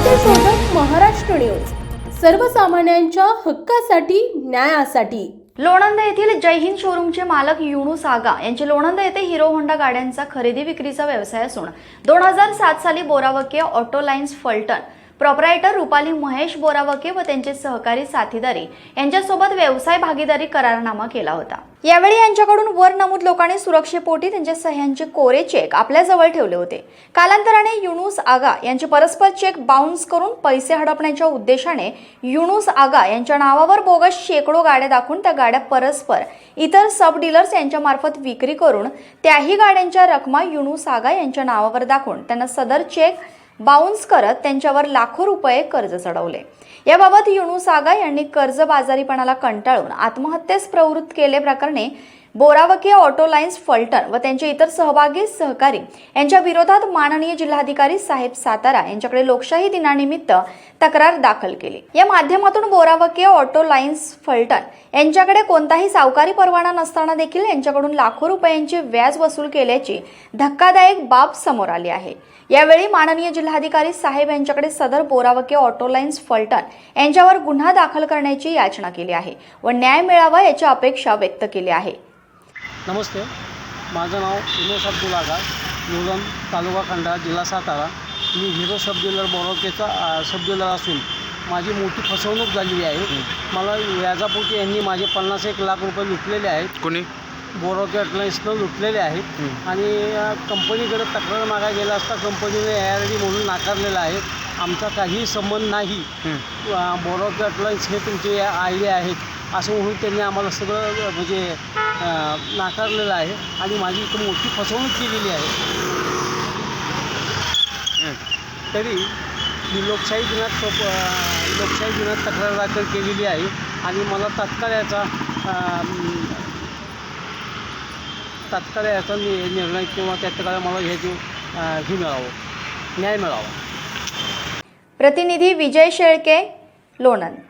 Maharashtra news. सर्वसामान्यांच्या हक्कासाठी न्यायासाठी. लोणंद येथील जय हिंद शोरूमचे मालक युणूस आगा यांचे लोणंद येथे हिरो होंडा गाड्यांचा खरेदी विक्रीचा व्यवसाय असून दोन हजार सात साली Boravake auto lines Phaltan proprietor Rupali Mahesh Boravake व त्यांचे सहकारी साथीदारी यांच्यासोबत व्यवसाय भागीदारी करारनामा केला होता. यावेळी यांच्याकडून वर नमूद लोकांनी सुरक्षेपोटी त्यांच्या सह्यांचे कोरे चेक आपल्याजवळ ठेवले होते. कालांतराने युनुस आगा यांचे परस्पर चेक बाउन्स करून पैसे हडपण्याच्या उद्देशाने युनुस आगा यांच्या नावावर बोगस शेकडो गाड्या दाखवून त्या गाड्या परस्पर इतर सब डीलर्स यांच्यामार्फत विक्री करून त्याही गाड्यांच्या रकमा युनुस आगा यांच्या नावावर दाखवून त्यांना सदर चेक बाउन्स करत त्यांच्यावर लाखो रुपये कर्ज चढवले. याबाबत युनू सागा यांनी कर्जबाजारीपणाला कंटाळून आत्महत्येस प्रवृत्त केले प्रकरणी बोरावकी ऑटो लाईन्स फलटण व त्यांचे इतर सहभागी सहकारी यांच्या विरोधात माननीय जिल्हाधिकारी साहेब सातारा यांच्याकडे लोकशाही दिनानिमित्त तक्रार दाखल केली. या माध्यमातून बोरावके ऑटो लाईन्स फलटण यांच्याकडे कोणताही सावकारी परवाना नसताना देखील यांच्याकडून लाखो रुपयांचे व्याज वसूल केल्याची धक्कादायक बाब समोर आली आहे. यावेळी माननीय जिल्हाधिकारी साहेब यांच्याकडे सदर बोरावके ऑटो लाईन्स फलटण यांच्यावर गुन्हा दाखल करण्याची याचना केली आहे व न्याय मिळावा याची अपेक्षा व्यक्त केली आहे. नमस्ते. माझं नाव विनोद अब्दुल आगा निवडण तालुका खंडाळा जिल्हा सातारा. मी हिरो सब डीलर बोरोकेचा अ, सब डीलर असून माझी मोठी फसवणूक झालेली आहे. मला व्याजापोटी यांनी माझे पन्नास एक लाख रुपये लुटलेले आहेत. कोणी? बोरोके अटलायन्सनं लुटलेले आहेत. आणि कंपनीकडे तक्रार मागायला गेला असता कंपनीने ए आर डी म्हणून नाकारलेला आहे. आमचा काही संबंध नाही. बोरोके अटलायन्स हे तुमचे आय डी आहेत. असं म्हणून त्यांनी आम्हाला सगळं म्हणजे नाकारलेलं आहे आणि माझी इथं मोठी फसवणूक केलेली आहे. तरी मी लोकशाही दिनात लोकशाही दिनात तक्रार दाखल केलेली आहे आणि मला तात्काळ याचा तात्काळ याचा नि- निर्णय किंवा तात्काळ मला ह्याची हे मिळावं न्याय मिळावा. प्रतिनिधी विजय शेळके लोणंद.